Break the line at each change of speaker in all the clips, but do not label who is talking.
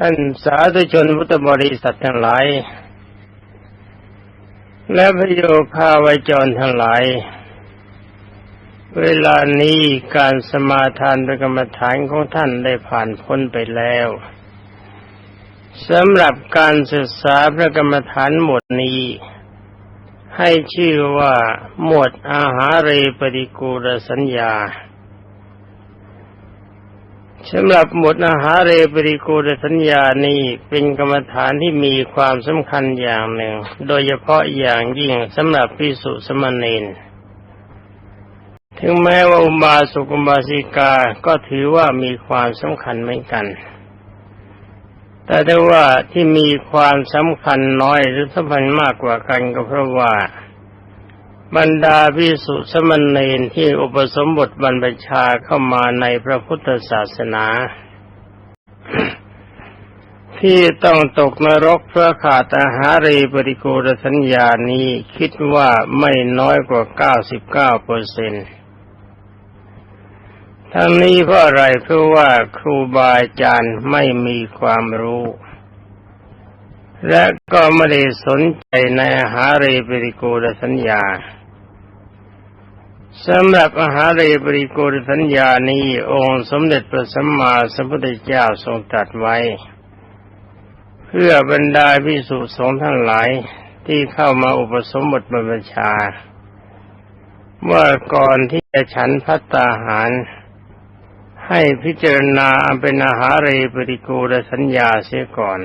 ท่านสาธุชนพุทธบริษัททั้งหลาย และพระโยคาวจรทั้งหลาย เวลานี้การสมาทานประกรรมฐานของท่านได้ผ่านพ้นไปแล้วสำหรับการศึกษาพระกรรมฐานหมวดนี้ ให้ชื่อว่าหมวดอาหารเรปฏิกูลสัญญา สำหรับหมวดอาหารเรปริกูลสัญญานี้เป็นกรรมฐานที่มีความสำคัญอย่างหนึ่ง โดยเฉพาะอย่างยิ่งสำหรับพิสุสมณีนถึงแม้ว่าอุบาสกอุบาสิกาก็ถือว่ามีความสำคัญเหมือนกัน แต่ได้ว่าที่มีความสำคัญน้อยหรือสำคัญมากกว่ากันก็เพราะว่า บรรดาพิสุสมณีนที่อุปสมบทบรรพชาเข้ามาในพระพุทธศาสนา ที่ต้องตกนรกเพราะขาดอาหารีปริโกรสัญญานี้คิดว่าไม่น้อยกว่า 99เปอร์เซ็นต์ทั้งนี้เพราะอะไรเพราะว่าครูบาอาจารย์ไม่มีความรู้ และก็ไม่ได้สนใจในอาหารีปริโกรสัญญา สำหรับอาหารเรปริโกรสัญญานี้ องค์สมเด็จพระสัมมาสัมพุทธเจ้าทรงตรัสไว้ เพื่อบรรดาพิสุสงฆ์ทั้งหลายที่เข้ามาอุปสมบทบรรพชาว่าก่อนที่จะฉันพัตตาหาร ให้พิจารณาเป็นอาหารเรปริโกรสัญญาเสียก่อน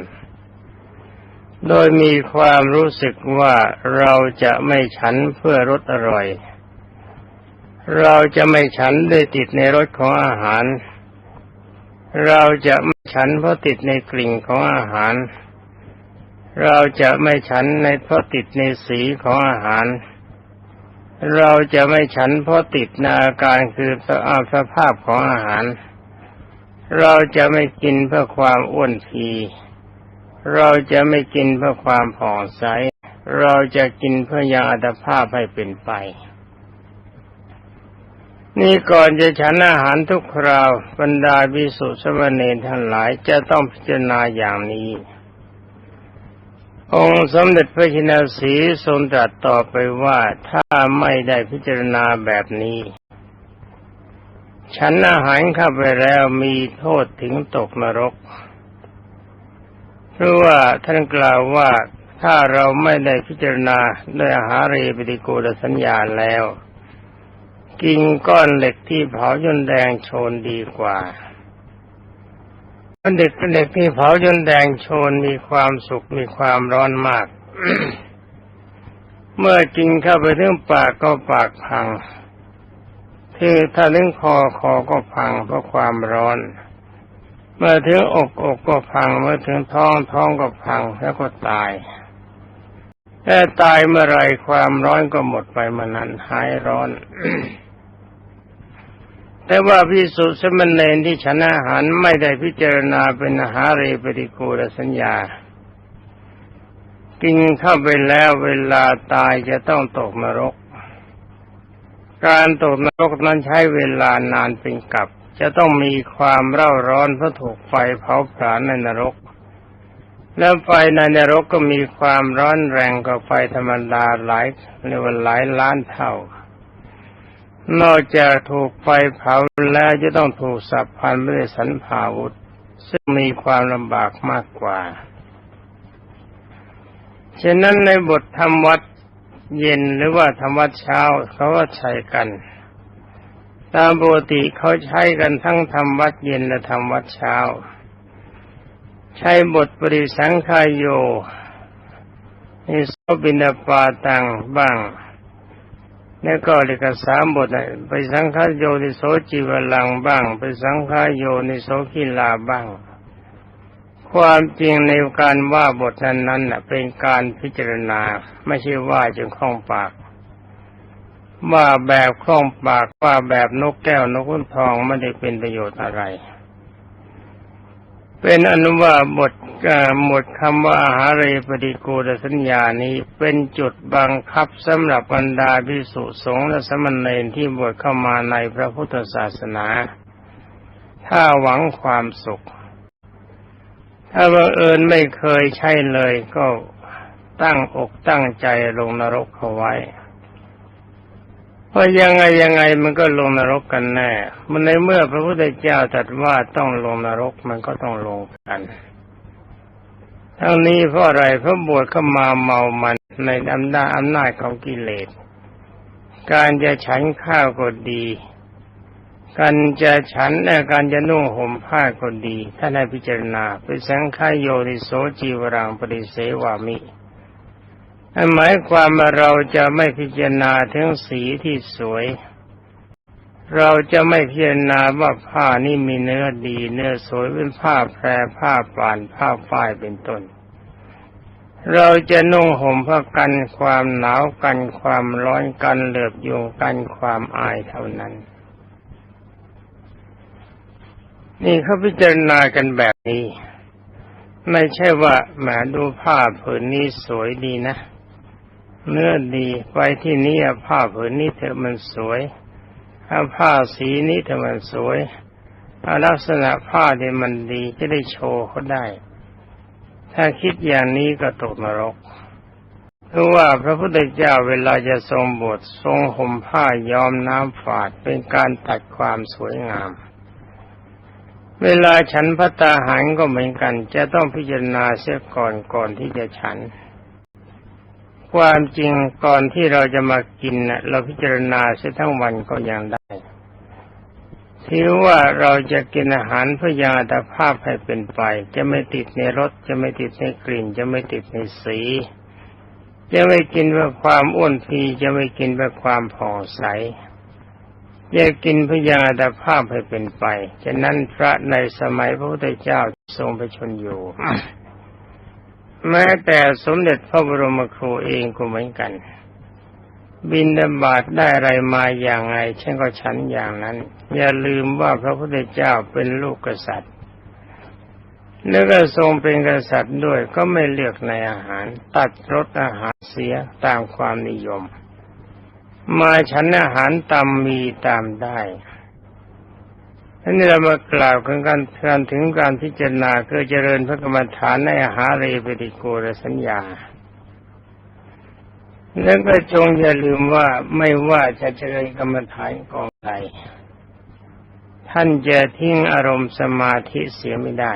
โดยมีความรู้สึกว่าเราจะไม่ฉันเพื่อรสอร่อย เราจะไม่ฉันได้ติดในรสของอาหาร เราจะไม่ฉันเพราะติดในกลิ่นของอาหาร เราจะไม่ฉันในเพราะติดในสีของอาหาร เราจะไม่ฉันเพราะติดในอาการคือสภาพของอาหาร เราจะไม่กินเพื่อความอ้วนพีเราจะไม่กินเพื่อความผ่องใส เราจะกินเพื่อยังอัตภาพให้เป็นไป นี่ก่อนจะฉันอาหารทุกคราวบรรดาวิสุทธิสมณีทั้งหลายจะต้องพิจารณาอย่างนี้ องค์สมเด็จพระชินสีทรงตรัสต่อไปว่าถ้าไม่ได้พิจารณาแบบนี้ ฉันอาหารเข้าไปแล้วมีโทษถึงตกนรก เพราะว่าท่านกล่าวว่าถ้าเราไม่ได้พิจารณาด้วยอาหารเรปฏิโกลสัญญาแล้ว กินก้อนเหล็กที่เผาจนแดงโชนดีกว่าเด็กเด็กที่เผาจนแดงโชนมีความสุขมีความร้อนมาก เมื่อกินเข้าไปถึงปากก็ปากพังคือถ้าถึงคอคอก็พังเพราะความร้อน เมื่อถึงอกอกก็พัง เมื่อถึงท้องท้องก็พังแล้วก็ตายแต่ตายเมื่อไรความร้อนก็หมดไปมันนั้นหายร้อน แต่ว่าพิสุสมณเณรที่ฉันอาหารไม่ได้พิจารณาเป็นอาหารเรปฏิกูลสัญญา กินเข้าไปแล้วเวลาตายจะต้องตกนรก การตกนรกนั้นใช้เวลานานเป็นกับ จะต้องมีความเร่าร้อนเพราะถูกไฟเผาผลาญในนรก แล้วไฟในนรกก็มีความร้อนแรงกว่าไฟธรรมดาหลายในวันหลายล้านเท่า นอกจากถูกไฟเผาแล้วจะต้องถูกสับพันด้วยสันผาวุธ ซึ่งมีความลำบากมากกว่า ฉะนั้นในบทธรรมวัดเย็นหรือว่าธรรมวัดเช้าเขาว่าใช้กัน ตามปกติเขาใช้กันทั้งธรรมวัดเย็นและธรรมวัดเช้า ใช้บทปริสังขายโยนิสบินาปาตังบ้าง แล้วก็เรียกสามบทไปสังฆโยนิโสจิวลังบ้าง ไปสังฆโยนิโสกิลาบ้าง ความจริงในการว่าบทนั้นนั้นเป็นการพิจารณา ไม่ใช่ว่าจนคล่องปาก ว่าแบบคล่องปากว่าแบบนกแก้วนกขุนทองไม่ได้เป็นประโยชน์อะไร เป็นอนุว่าบทหมดคำว่าอาหารปฏิกูลสัญญานี้เป็นจุดบังคับสำหรับบรรดาพิสุสงฆ์และสมณเณรที่บวชเข้ามาในพระพุทธศาสนา ถ้าหวังความสุข ถ้าบังเอิญไม่เคยใช่เลยก็ตั้งอกตั้งใจลงนรกเขาไว้ เพรายังไงยังไงมันก็ลงนรกกันแน่ มันในเมื่อพระพุทธเจ้าตรัสว่าต้องลงนรกมันก็ต้องลงกัน ทั้งนี้เพราะอะไรเพราะบวชเข้ามาเมามันในอำนาจอำนาจของกิเลส การจะฉันข้าวก็ดี การจะฉันและการจะนุ่งห่มผ้าก็ดีท่านให้พิจารณาเป็นสังขายโยนิโสจีวรังปริเสวามิ หมายความว่าเราจะไม่พิจารณาถึงสีที่สวย เราจะไม่พิจารณาว่าผ้านี่มีเนื้อดี เนื้อสวยเป็นผ้าแพรผ้าป่านผ้าฝ้ายเป็นต้น เราจะนุ่งห่มเพื่อกันความหนาวกันความร้อนกันเหลือบยุงกันความอายเท่านั้น นี่เขาพิจารณากันแบบนี้ ไม่ใช่ว่าแหมดูผ้าผืนนี้สวยดีนะ เนื้อดีไปที่นี่ผ้าผืนนี้เธอมันสวยถ้าผ้าสีนี้เธอมันสวยเอาลักษณะผ้าที่มันดีจะได้โชว์เขาได้ ถ้าคิดอย่างนี้ก็ตกนรกเพราะว่าพระพุทธเจ้าเวลาจะทรงบททรงห่มผ้าย้อมน้ำฝาดเป็นการตัดความสวยงาม เวลาฉันพระตาหารก็เหมือนกัน จะต้องพิจารณาเสียก่อนก่อนที่จะฉัน ความจริงก่อนที่เราจะมากินน่ะเราพิจารณาเสียทั้งวันก็ยังได้ถือว่าเราจะกินอาหารเพื่อยังอัตภาพให้เป็นไป จะไม่ติดในรสจะไม่ติดในกลิ่น จะไม่ติดในสี จะไม่กินเพื่อความอ้วนพีจะไม่กินเพื่อความผ่องใสจะกินเพื่อยังอัตภาพให้เป็นไป ฉะนั้นพระในสมัยพระพุทธเจ้าทรงไปชนอยู่ แม้แต่สมเด็จพระบรมครูเองก็เหมือนกัน บินดาบาตได้อะไรมาอย่างไงฉันก็ฉันอย่างนั้น อย่าลืมว่าพระพุทธเจ้าเป็นลูกกษัตริย์แล้วก็ทรงเป็นกษัตริย์ด้วยก็ไม่เลือกในอาหาร ตัดรสอาหารเสียตามความนิยม มาฉันอาหารตามมีตามได้ ทีนี้เรามากล่าวกันกันการถึงการพิจารณาคือเจริญพระกรรมฐานในอาหารเรปฏิโกรสัญญา แล้วก็จงอย่าลืมว่าไม่ว่าจะเจริญกรรมฐานกองใดท่านจะทิ้งอารมณ์สมาธิเสียไม่ได้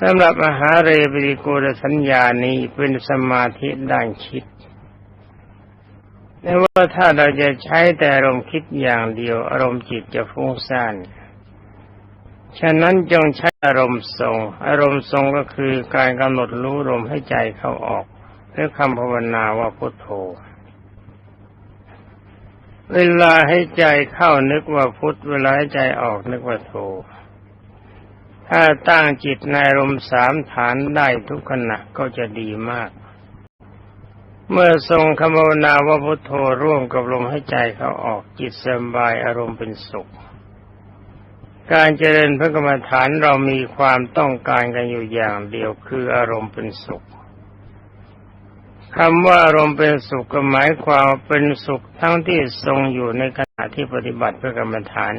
สำหรับอาหารเรปฏิโกรสัญญานี้เป็นสมาธิด้านคิด ไม่ว่าถ้าเราจะใช้แต่อารมณ์คิดอย่างเดียว อารมณ์จิตจะฟุ้งซ่าน ฉะนั้นจงใช้อารมณ์ทรง อารมณ์ทรงก็คือการกำหนดรู้ลมให้ใจเข้าออกด้วยคำภาวนาว่าพุทโธ เวลาให้ใจเข้านึกว่าพุทเวลาให้ใจออกนึกว่าโธ ถ้าตั้งจิตในอารมณ์สามฐานได้ทุกขณะก็จะดีมาก เมื่อทรงคำภาวนาว่าพุทโธร่วมกับลมให้ใจเขาออกจิตสบายอารมณ์เป็นสุข การเจริญพระกรรมฐานเรามีความต้องการกันอยู่อย่างเดียวคืออารมณ์เป็นสุขคำว่าอารมณ์เป็นสุขก็หมายความเป็นสุขทั้งที่ทรงอยู่ในขณะที่ปฏิบัติพระกรรมฐาน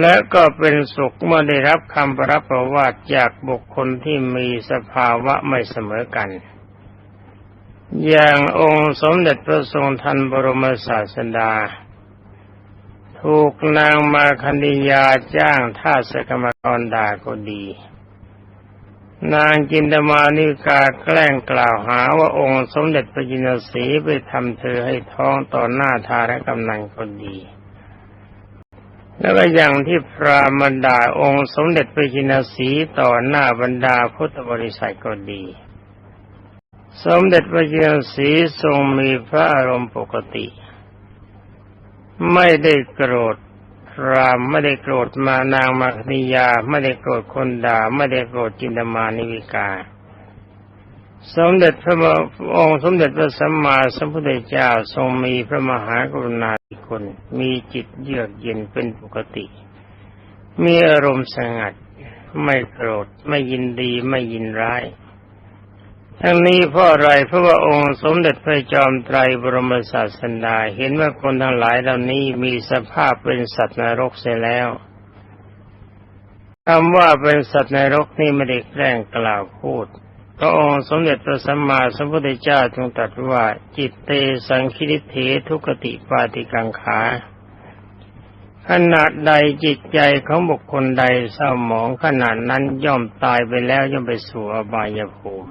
และก็เป็นสุขเมื่อได้รับคำประรับประวาติจากบุคคลที่มีสภาวะไม่เสมอกัน อย่างองค์สมเด็จพระทรงทันบรมศาสดา ถูกนางมาคันธยาจ้างท่าสกรรมกรด่าก็ดี นางจินตมานิกาแกล้งกล่าวหาว่าองค์สมเด็จพระจินสีไปทำเธอให้ท้องต่อหน้าทารกำนันก็ดี แล้วก็อย่างที่พระมารดาองค์สมเด็จพระจินสีต่อหน้าบรรดาพุทธบริษัทก็ดี สมเด็จพระเจ้าสีทรงมีพระอารมณ์ปกติ ไม่ได้โกรธรามไม่ได้โกรธมานางมาคณิยา ไม่ได้โกรธคนด่าไม่ได้โกรธจินตมานิวิกา สมเด็จพระองค์สมเด็จพระสัมมาสัมพุทธเจ้าทรงมีพระมหากรุณาธิคุณมีจิตเยือกเย็นเป็นปกติ มีอารมณ์สงัด ไม่โกรธไม่ยินดีไม่ยินร้าย ทั้งนี้เพราะอะไรเพราะว่าองค์สมเด็จพระจอมไตรบรมศาสดาเห็นว่าคนทั้งหลายเหล่านี้มีสภาพเป็นสัตว์นรกเสียแล้วคำว่าเป็นสัตว์นรกนี่ไม่ได้แกล้งกล่าวพูดพระองค์สมเด็จพระสัมมาสัมพุทธเจ้าทรงตรัสว่า จิตเตสังคิริเถทุกติปาติกังขาขนาดใดจิตใจของบุคคลใดเศร้าหมองขนาดนั้นย่อมตายไปแล้วย่อมไปสู่อบายภูมิ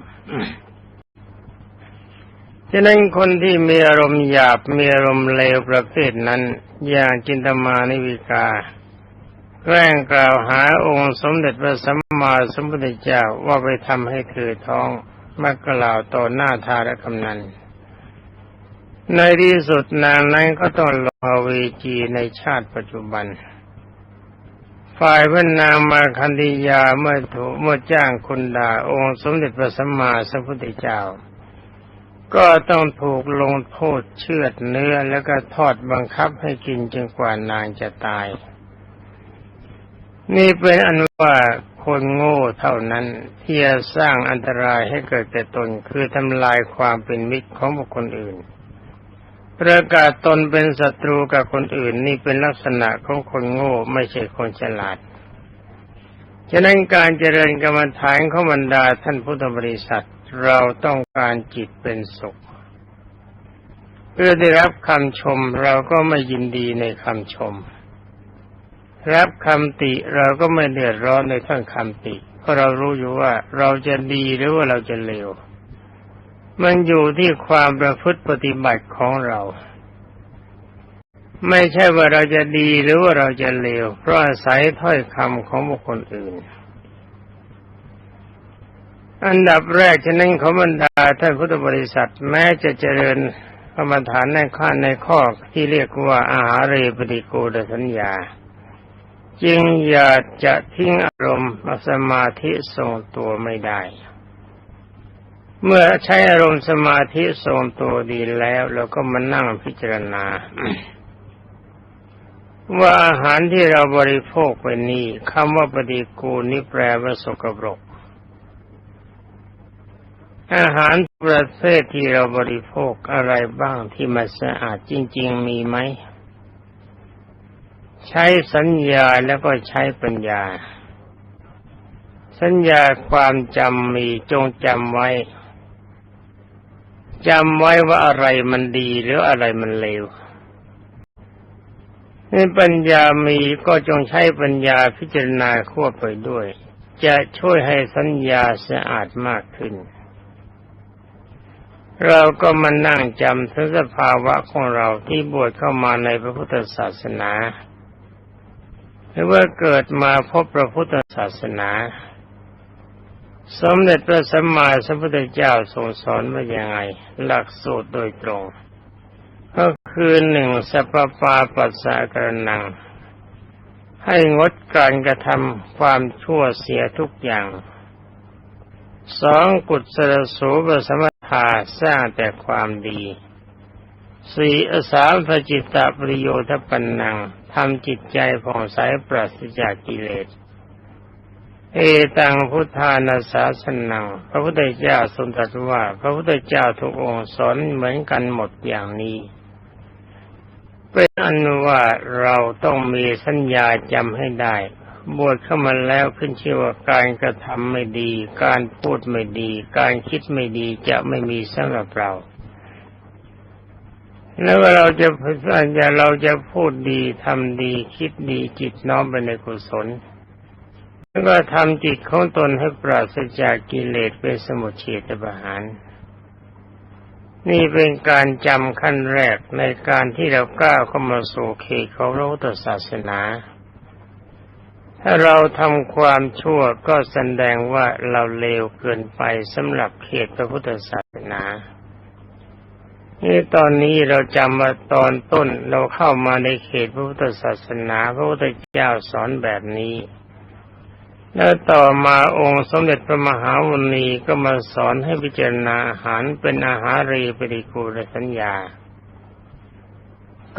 ฉะนั้นคนที่มีอารมณ์หยาบมีอารมณ์เลวประเภทนั้น อย่างจินตมานิวิกาแกล้งกล่าวหาองค์สมเด็จพระสัมมาสัมพุทธเจ้าว่าไปทำให้เธอท้องมากล่าวต่อหน้าทารกำนัน ในที่สุดนางนั้นก็ต้องลงอเวจีในชาติปัจจุบัน ฝ่ายพระนางมาคันธียาเมื่อถูกเมื่อจ้างคนด่าองค์สมเด็จพระสัมมาสัมพุทธเจ้า ก็ต้องถูกลงโทษเชือดเนื้อแล้วก็ทอดบังคับให้กินจนกว่านางจะตาย นี่เป็นอันว่าคนโง่เท่านั้นที่จะสร้างอันตรายให้เกิดแก่ตนคือทำลายความเป็นมิตรของบุคคลอื่น ประกาศตนเป็นศัตรูกับคนอื่นนี่เป็นลักษณะของคนโง่ไม่ใช่คนฉลาด ฉะนั้นการเจริญกรรมฐานของบรรดาท่านพุทธบริษัทเราต้องการจิตเป็นสุข เพื่อได้รับคำชมเราก็ไม่ยินดีในคำชม รับคำติเราก็ไม่เดือดร้อนในท่านคำติ เพราะเรารู้อยู่ว่าเราจะดีหรือว่าเราจะเลว มันอยู่ที่ความประพฤติปฏิบัติของเรา ไม่ใช่ว่าเราจะดีหรือว่าเราจะเลว เพราะอาศัยถ้อยคำของบุคคลอื่น อันดับแรกฉะนั้นขอบรรดาท่านพุทธบริษัทแม้จะเจริญกรรมฐานในข้อในข้อที่เรียกว่าอาหารเรปฏิโกดสัญญา จึงอย่าจะทิ้งอารมณ์สมาธิทรงตัวไม่ได้ เมื่อใช้อารมณ์สมาธิทรงตัวดีแล้ว เราก็มานั่งพิจารณา ว่าอาหารที่เราบริโภคไปนี้คำว่าปฏิกูลนี่แปลว่าสกปรก อาหารประเภทที่เราบริโภคอะไรบ้างที่มันสะอาดจริง ๆ มีไหม ใช้สัญญาแล้วก็ใช้ปัญญา สัญญาความจำมีจงจำไว้ จำไว้ว่าอะไรมันดีหรืออะไรมันเลวนี่ปัญญามีก็จงใช้ปัญญาพิจารณาควบไปด้วย จะช่วยให้สัญญาสะอาดมากขึ้น เราก็มานั่งจำถึงสภาวะของเราที่บวชเข้ามาในพระพุทธศาสนา หรือว่าเกิดมาพบพระพุทธศาสนา สมเด็จพระสัมมาสัมพุทธเจ้าทรงสอนว่ายังไง หลักสูตรโดยตรง ก็คือหนึ่งสัพปาปัสสะกรนัง ให้งดการกระทำความชั่วเสียทุกอย่างสองกุศลสูบสมถาสร้างแต่ความดีสี่อสามพจิตตปริโยทปันนังทำจิตใจผ่องใสปราศจากกิเลส เอตังพุทธานาสาสนัง พระพุทธเจ้าทรงตรัสว่า พระพุทธเจ้าทุกองค์สอนเหมือนกันหมดอย่างนี้ เป็นอันว่าเราต้องมีสัญญาจำให้ได้ บวชเข้ามาแล้วขึ้นชื่อว่าการกระทำไม่ดี การพูดไม่ดี การคิดไม่ดีจะไม่มีสำหรับเราแล้วเราจะสัญญาเราจะพูดดีทำดีคิดดีจิตน้อมไปในกุศล ก็ทำจิตของตนให้ปราศจากกิเลสเป็นสมุทเฉตประหาร นี่เป็นการจำขั้นแรกในการที่เราก้าวเข้ามาสู่เขตของพระพุทธศาสนา ถ้าเราทำความชั่วก็แสดงว่าเราเลวเกินไปสำหรับเขตพระพุทธศาสนานี่ตอนนี้เราจำว่าตอนต้นเราเข้ามาในเขตพระพุทธศาสนาพระพุทธเจ้าสอนแบบนี้ แล้วต่อมาองค์สมเด็จพระมหาวุณีก็มาสอนให้พิจารณาอาหารเป็นอาหารรีปฏิกูลสัญญา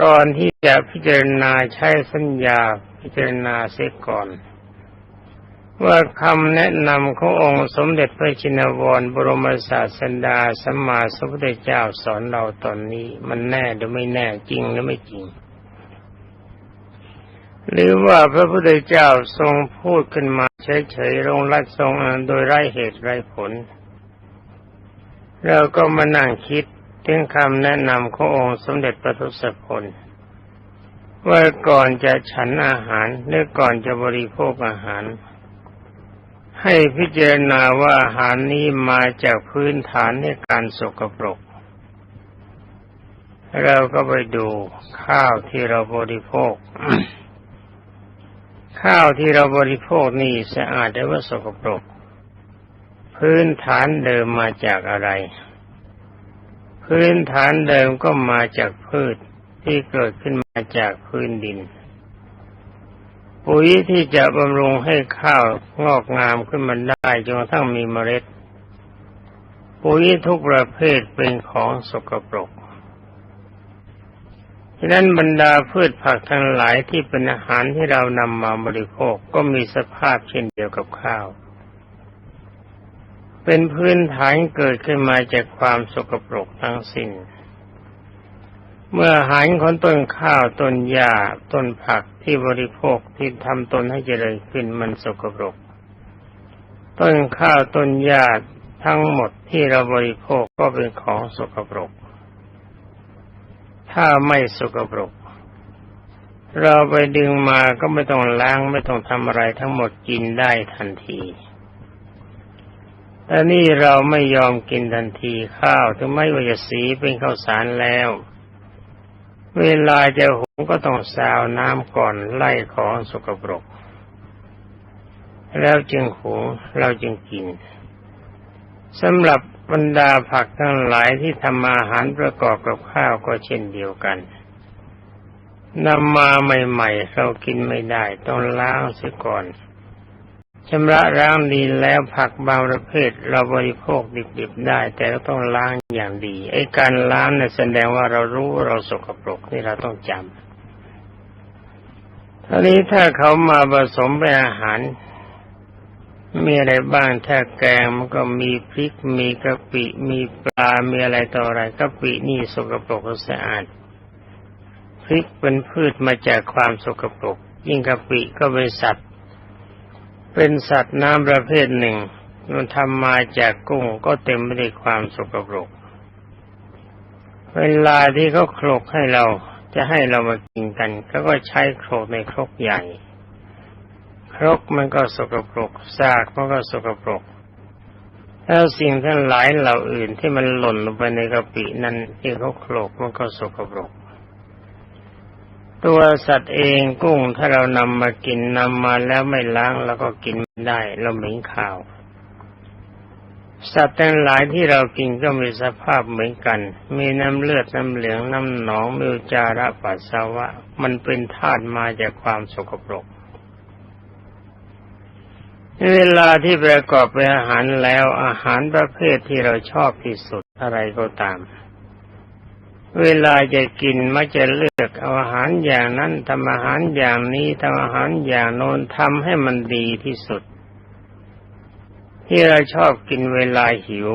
ก่อนที่จะพิจารณาใช้สัญญาพิจารณาเสียก่อน ว่าคำแนะนำขององค์สมเด็จพระชินวรบรมศาสดาสัมมาสัมพุทธเจ้าสอนเราตอนนี้ มันแน่หรือไม่แน่จริงหรือไม่จริง หรือว่าพระพุทธเจ้าทรงพูดขึ้นมาเฉยๆลงรัดทรงอ่านโดยไร้เหตุไร้ผล เราก็มานั่งคิดถึงคำแนะนำขององค์สมเด็จพระทศพลว่าก่อนจะฉันอาหารหรือก่อนจะบริโภคอาหาร ให้พิจารณาว่าอาหารนี้มาจากพื้นฐานในการสกปรก เราก็ไปดูข้าวที่เราบริโภค ข้าวที่เราบริโภคนี่สะอาดได้ว่าสกปรก พื้นฐานเดิมมาจากอะไร พื้นฐานเดิมก็มาจากพืชที่เกิดขึ้นมาจากพื้นดิน ปุ๋ยที่จะบำรุงให้ข้าวงอกงามขึ้นมาได้จนกระทั่งมีเมล็ด ปุ๋ยทุกประเภทเป็นของสกปรกะนั้นบรรดาพืชผักทั้งหลายที่เป็นอาหารที่เรานำมาบริโภคก็มีสภาพเช่นเดียวกับข้าว เป็นพื้นฐานเกิดขึ้นมาจากความสกปรกทั้งสิ้น เมื่ออาหารของต้นข้าวต้นหญ้าต้นผักที่บริโภคที่ทำตนให้เจริญขึ้นมันสกปรก ต้นข้าวต้นหญ้าทั้งหมดที่เราบริโภคก็เป็นของสกปรก ถ้าไม่สกปรก เราไปดึงมาก็ไม่ต้องล้างไม่ต้องทำอะไรทั้งหมดกินได้ทันทีแต่นี่เราไม่ยอมกินทันทีข้าวถึงไม่ว่าจะสีเป็นข้าวสารแล้ว เวลาจะหุงก็ต้องซาวน้ำก่อนไล่ของสกปรก แล้วจึงหุงเราจึงกินสำหรับ บรรดาผักทั้งหลายที่ทำอาหารประกอบกับข้าวก็เช่นเดียวกันนำมาใหม่ๆเรากินไม่ได้ ต้องล้างเสียก่อนชำระล้างดีแล้วผักบางประเภท เราบริโภคดิบๆได้ แต่เราต้องล้างอย่างดีไอ้การล้างเนี่ยแสดงว่าเรารู้เราสกปรกนี่เราต้องจำทีนี้ถ้าเขามาผสมเป็นอาหาร มีอะไรบ้างถ้าแกงมันก็มีพริกมีกะปิมีปลา มีอะไรต่ออะไรกะปินี่สกปรกสะอาด พริกเป็นพืชมาจากความสกปรกยิ่งกะปิก็เป็นสัตว์ เป็นสัตว์น้ำประเภทหนึ่งมันทำมาจากกุ้งก็เต็มไปด้วยความสกปรก เวลาที่เขาโคลกให้เราจะให้เรามากินกันเขาก็ใช้โคลกในครกใหญ่ รกมันก็สกปรกซากมันก็สกปรกแล้วสิ่งทั้งหลายเหล่าอื่นที่มันหล่นลงไปในกะปินั้นที่เขาโคลกมันก็สกปรก ตัวสัตว์เองกุ้งถ้าเรานำมากินนำมาแล้วไม่ล้างแล้วก็กินไม่ได้เราเหม็นข่าว สัตว์ทั้งหลายที่เรากินก็มีสภาพเหมือนกัน มีน้ำเลือดน้ำเหลืองน้ำหนองมีอุจาระปัสสาวะ มันเป็นธาตุมาจากความสกปรก เวลาที่ประกอบเป็นอาหารแล้วอาหารประเภทที่เราชอบที่สุดอะไรก็ตาม เวลาจะกินมักจะเลือกเอาอาหารอย่างนั้นทำอาหารอย่างนี้ทำอาหารอย่างโน้นทำให้มันดีที่สุด ที่เราชอบกินเวลาหิว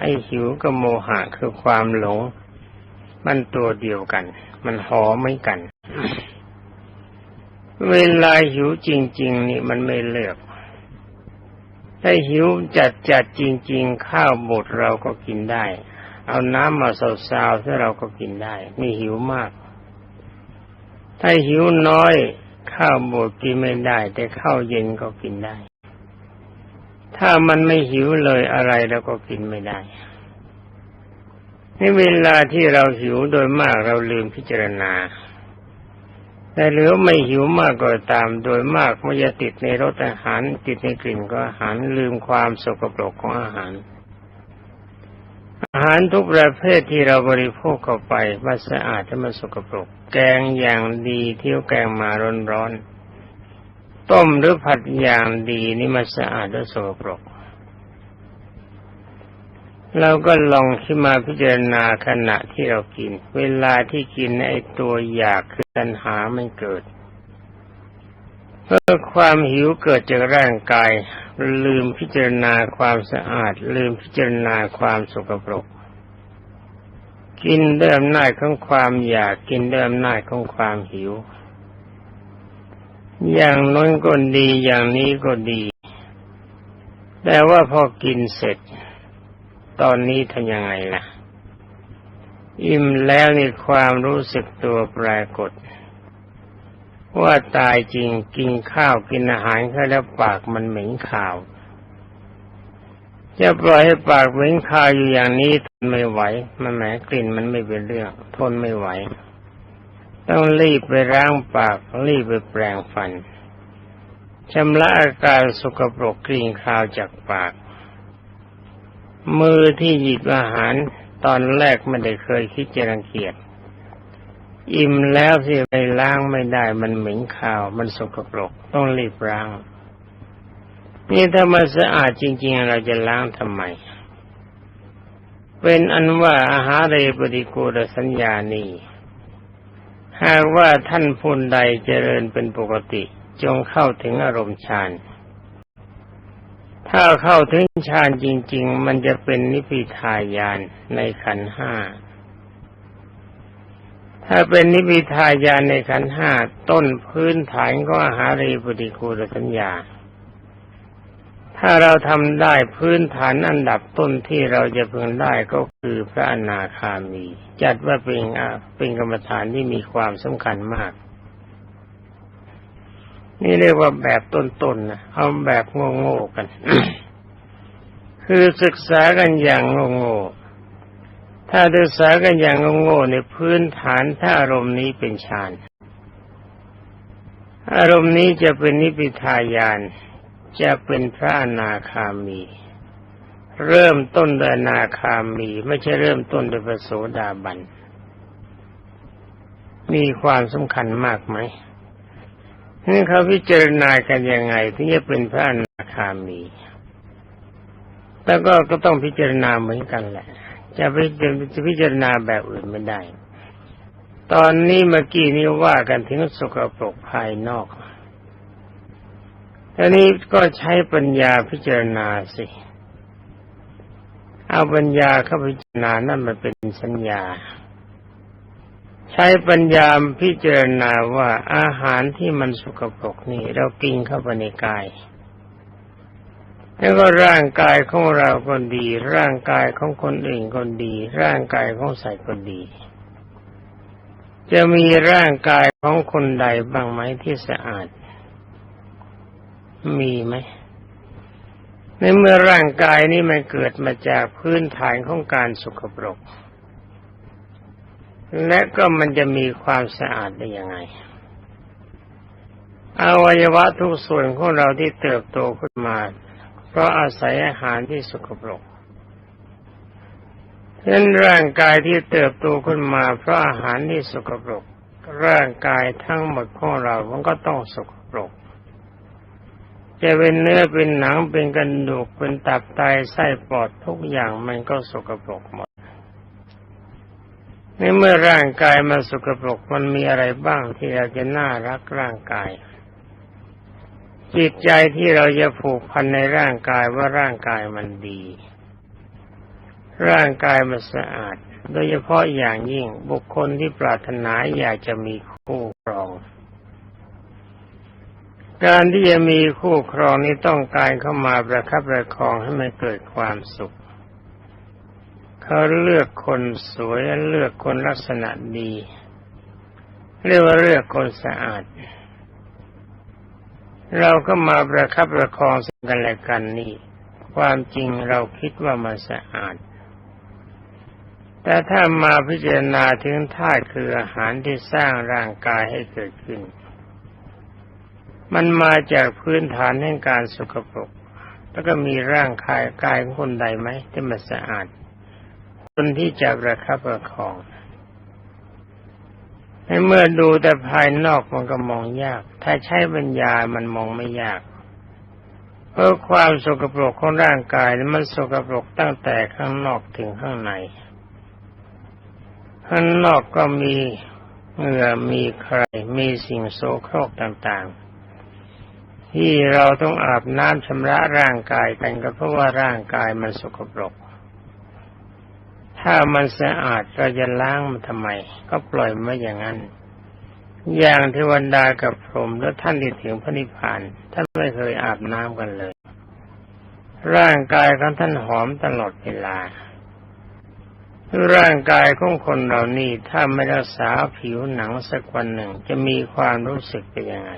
ไอ้หิวกับโมหะคือความหลง มันตัวเดียวกัน มันหอไม่กัน เวลาหิวจริง ๆ นี่มันไม่เลือก ถ้าหิวจัดจัดจริง ๆ ข้าวบดเราก็กินได้ เอาน้ำมาสาวๆถ้าเราก็กินได้ไม่หิวมาก ถ้าหิวน้อย ข้าวบดกินไม่ได้ แต่ข้าวเย็นก็กินได้ ถ้ามันไม่หิวเลยอะไรเราก็กินไม่ได้ในเวลาที่เราหิวโดยมากเราลืมพิจารณา แต่เหลือไม่หิวมากก็ตาม โดยมากมันจะติดในรสอาหาร ติดในกลิ่นก็อาหารลืมความสกปรกของอาหาร อาหารทุกประเภทที่เราบริโภคเข้าไปมันสะอาดถ้ามันสกปรก แกงอย่างดีเที่ยวแกงมาร้อนๆต้มหรือผัดอย่างดีนี่มันสะอาดและสกปรก เราก็ลองขึ้นมาพิจารณาขณะที่เรากิน เวลาที่กินไอตัวอยากคือตัณหามันเกิดเมื่อความหิวเกิดจากร่างกาย ลืมพิจารณาความสะอาด ลืมพิจารณาความสกปรก กินด้วยอำนาของความอยากกินด้วยอำนาของความหิว อย่างน้นก็ดีอย่างนี้ก็ดี แต่ว่าพอกินเสร็จ ตอนนี้ทำยังไงล่ะ อิ่มแล้วในความรู้สึกตัวปรากฏ ว่าตายจริงกินข้าวกินอาหารเข้าแล้วปากมันเหม็นข่าว จะปล่อยให้ปากเหม็นคาวอยู่อย่างนี้ทนไม่ไหว มันแหมกลิ่นมันไม่เป็นเรื่อง ทนไม่ไหว ต้องรีบไปล้างปากรีบไปแปรงฟันชำระอาการสกปรกกลิ่นคาวจากปาก มือที่หยิบอาหารตอนแรกไม่ได้เคยคิดจะรังเกียจอิ่มแล้วที่ไปล้างไม่ได้ มันเหม็นคาว มันสกปรกต้องรีบล้าง นี่ถ้ามันสะอาดจริง ๆ เราจะล้างทำไม เป็นอันว่าอาหารเรปฏิกูลสัญญานี้หากว่าท่านพูนใดเจริญเป็นปกติ จงเข้าถึงอารมณ์ฌาน ถ้าเข้าถึงฌานจริง ๆ มันจะเป็นนิพพิทายานในขันห้า ถ้าเป็นนิพพิทายานในขันห้าต้นพื้นฐานก็อาหารเรปฏิกูลสัญญา ถ้าเราทำได้พื้นฐานอันดับต้นที่เราจะพึงได้ก็คือพระอนาคามี จัดว่าเป็นเป็นกรรมฐานที่มีความสำคัญมาก นี่เรียกว่าแบบต้นๆนะเอาแบบโง่ๆกัน คือศึกษากันอย่างโง่ๆถ้าศึกษากันอย่างโง่ๆในพื้นฐานถ้าอารมณ์นี้เป็นฌานอารมณ์นี้จะเป็นนิพพิทายานจะเป็นพระอนาคามี เริ่มต้นโดยนาคามี ไม่ใช่เริ่มต้นโดยพระโสดาบัน มีความสำคัญมากไหม นี่เขาพิจารณากันยังไงถึงจะเป็นพระอนาคามี แล้วก็ก็ต้องพิจารณาเหมือนกันแหละ จะไปจะพิจารณาแบบอื่นไม่ได้ ตอนนี้เมื่อกี้นี้ว่ากันถึงสกปรกภายนอกอันนี้ก็ใช้ปัญญาพิจารณาสิ เอาปัญญาเข้าพิจารณานั่นมันเป็นสัญญา ใช้ปัญญาพิจารณาว่าอาหารที่มันสกปรกนี่เรากินเข้าไปในกาย แล้วก็ร่างกายของเราก็ดี ร่างกายของคนอื่นก็ดี ร่างกายของสัตว์ก็ดี จะมีร่างกายของคนใดบ้างไหมที่สะอาด มีไหมในเมื่อร่างกายนี้มันเกิดมาจากพื้นฐานของการสุขปรก และก็มันจะมีความสะอาดได้ยังไงอวัยวะทุกส่วนของเราที่เติบโตขึ้นมา เพราะอาศัยอาหารที่สุขปรกฉะนั้นร่างกายที่เติบโตขึ้นมา เพราะอาหารที่สกปรก ร่างกายทั้งหมดของเรา มันก็ต้องสกปรก จะเป็นเนื้อเป็นหนังเป็นกระดูกเป็นตับไตไส้ปอดทุกอย่างมันก็สกปรกหมด ในเมื่อร่างกายมันสกปรกมันมีอะไรบ้างที่เราจะน่ารักร่างกาย จิตใจที่เราจะผูกพันในร่างกายว่าร่างกายมันดี ร่างกายมันสะอาด โดยเฉพาะอย่างยิ่งบุคคลที่ปรารถนาอยากจะมีคู่ครอง การที่จะมีคู่ครองนี้ต้องการเข้ามาประคับประคองให้มันเกิดความสุข เขาเลือกคนสวยเลือกคนลักษณะดี เรียกว่าเลือกคนสะอาด เราก็มาประคับประคองสิ่งกันและกันนี่ ความจริงเราคิดว่ามันสะอาด แต่ถ้ามาพิจารณาถึงธาตุคืออาหารที่สร้างร่างกายให้เกิดขึ้น มันมาจากพื้นฐานแห่งการสกปรกแล้วก็มีร่างกายกายของคนใดไหมที่มันสะอาด คนที่จะประคับประคองในเมื่อดูแต่ภายนอกมันก็มองยาก ถ้าใช้ปัญญามันมองไม่ยาก เพราะความสกปรกของร่างกายมันสกปรกตั้งแต่ข้างนอกถึงข้างใน ข้างนอกก็มีเหงื่อมีใคร มีสิ่งโสโครกต่างๆ ที่เราต้องอาบน้ำชำระร่างกายกันก็เพราะว่าร่างกายมันสกปรก ถ้ามันสะอาดเราจะล้างมันทำไม ก็ปล่อยมาอย่างนั้น อย่างเทวดากับพรหมและท่านที่ถึงพระนิพพานท่านไม่เคยอาบน้ำกันเลย ร่างกายของท่านหอมตลอดเวลา ร่างกายของคนเหล่านี้ถ้าไม่รักษาผิวหนังสักวันหนึ่งจะมีความรู้สึกเป็นยังไง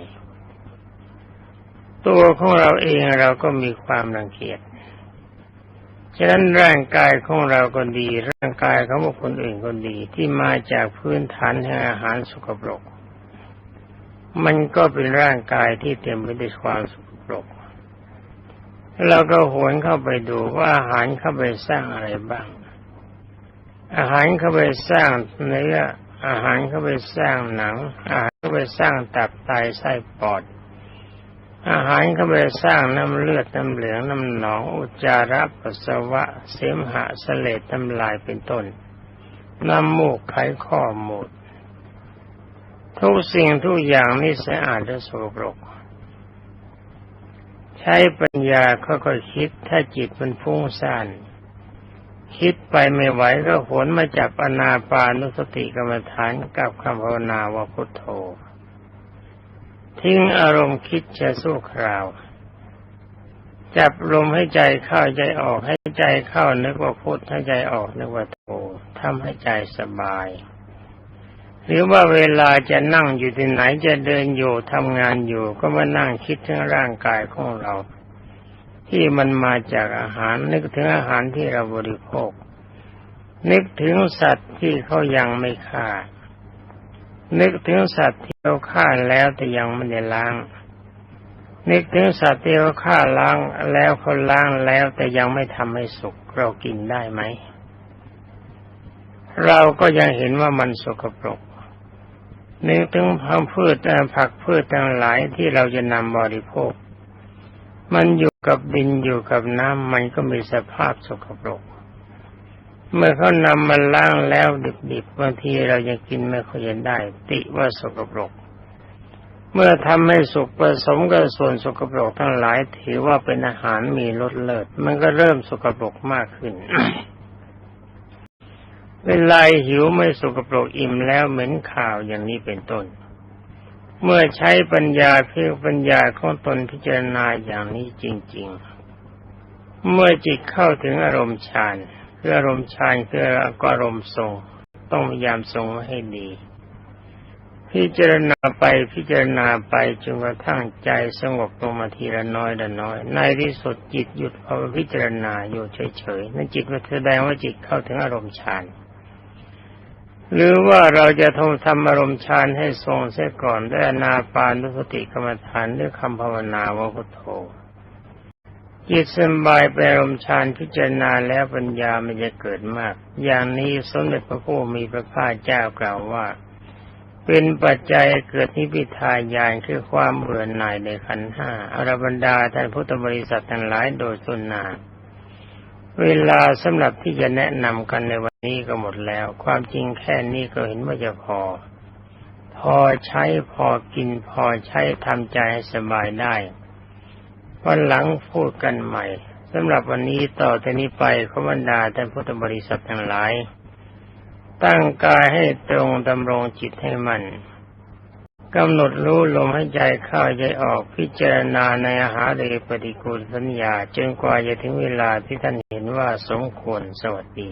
ตัวของเราเองเราก็มีความรังเกียจ ฉะนั้นร่างกายของเราก็ดี ร่างกายของบุคคลอื่นก็ดี ที่มาจากพื้นฐานแห่งอาหารสกปรก มันก็เป็นร่างกายที่เต็มไปด้วยความสกปรกเราก็หวนเข้าไปดูว่าอาหารเข้าไปสร้างอะไรบ้าง อาหารเข้าไปสร้างเนื้ออาหารเข้าไปสร้างหนัง อาหารเข้าไปสร้างตับไตไส้ปอด อาหารเข้าไปสร้างน้ำเลือดน้ำเหลืองน้ำหนองอุจจาระปัสสาวะ เสมหะเสลดน้ำลายเป็นต้น น้ำมูกไขข้อมด ทุกสิ่งทุกอย่างนี่สะอาดและสกปรก ใช้ปัญญาค่อยๆคิดถ้าจิตมันฟุ้งซ่านคิดไปไม่ไหวก็หวนมาจับอนาปานุสติกรรมฐานกับคำภาวนาว่าพุทโธ ทิ้งอารมณ์คิดจะสู้คราว จับลมให้ใจเข้าใจออกให้ใจเข้านึกว่าพุทให้ใจออกนึกว่าโธทำให้ใจสบาย หรือว่าเวลาจะนั่งอยู่ที่ไหนจะเดินอยู่ทำงานอยู่ ก็มานั่งคิดถึงร่างกายของเรา ที่มันมาจากอาหารนึกถึงอาหารที่เราบริโภค นึกถึงสัตว์ที่เขายังไม่ฆ่า นึกถึงสัตว์ที่เราฆ่าแล้วแต่ยังไม่ได้ล้าง นึกถึงสัตว์ที่เราฆ่าล้างแล้วเขาล้างแล้วแต่ยังไม่ทำให้สุกเรากินได้ไหม เราก็ยังเห็นว่ามันสกปรก นึกถึงพักพืชผักพืชทั้งหลายที่เราจะนำบริโภค มันอยู่กับดินอยู่กับน้ำมันก็มีสภาพสกปรก เมื่อเขานำมาล้างแล้วดิบๆบางทีเรายังกินไม่ค่อยจะได้ ติว่าสกปรก เมื่อทำให้สุกผสมกับส่วนสกปรกทั้งหลาย ถือว่าเป็นอาหารมีรสเลิศมันก็เริ่มสกปรกมากขึ้น เวลาหิวไม่สกปรกอิ่มแล้วเหม็นข่าวอย่างนี้เป็นต้น เมื่อใช้ปัญญาเพียงปัญญาของตนพิจารณาอย่างนี้จริง ๆ เมื่อจิตเข้าถึงอารมณ์ฌาน คืออารมณ์ฌานคืออารมณ์ทรง ต้องพยายามทรงให้ดี พิจารณาไปพิจารณาไปจนกระทั่งใจสงบลงมาทีละน้อยละน้อย ในที่สุดจิตหยุดพอาพิจารณาอยู่เฉยๆนั่นจิตมันแสดงว่าจิตเข้าถึงอารมณ์ฌานหรือว่าเราจะทำทำอารมณ์ฌานให้ทรงเสียก่อนด้วยนาปานุสติกรรมฐานด้วยคำภาวนาว่าพุทโธ จิตสบายไปรมฌานพิจารณาแล้วปัญญามันจะเกิดมาก อย่างนี้สมเด็จพระผู้มีพระภาคเจ้ากล่าวว่า เป็นปัจจัยเกิดนิพพิทายานคือความเบื่อหน่ายในขันห้าอรบรรดาท่านพุทธบริษัททั้งหลายโดยสุนนาเวลาสำหรับที่จะแนะนำกันในวันนี้ก็หมดแล้ว ความจริงแค่นี้ก็เห็นว่าจะพอ พอใช้พอกินพอใช้ทำใจให้สบายได้ วันหลังพูดกันใหม่สำหรับวันนี้ต่อจากนี้ไปขบรรดาท่านพุทธบริษัททั้งหลาย ตั้งกายให้ตรงดำรงจิตให้มันกำหนดรู้ลมให้ใจเข้าใจออกพิจารณาในอาหารเรปฏิกูลสัญญาจนกว่าจะถึงเวลาที่ท่านเห็นว่าสมควรสวัสดี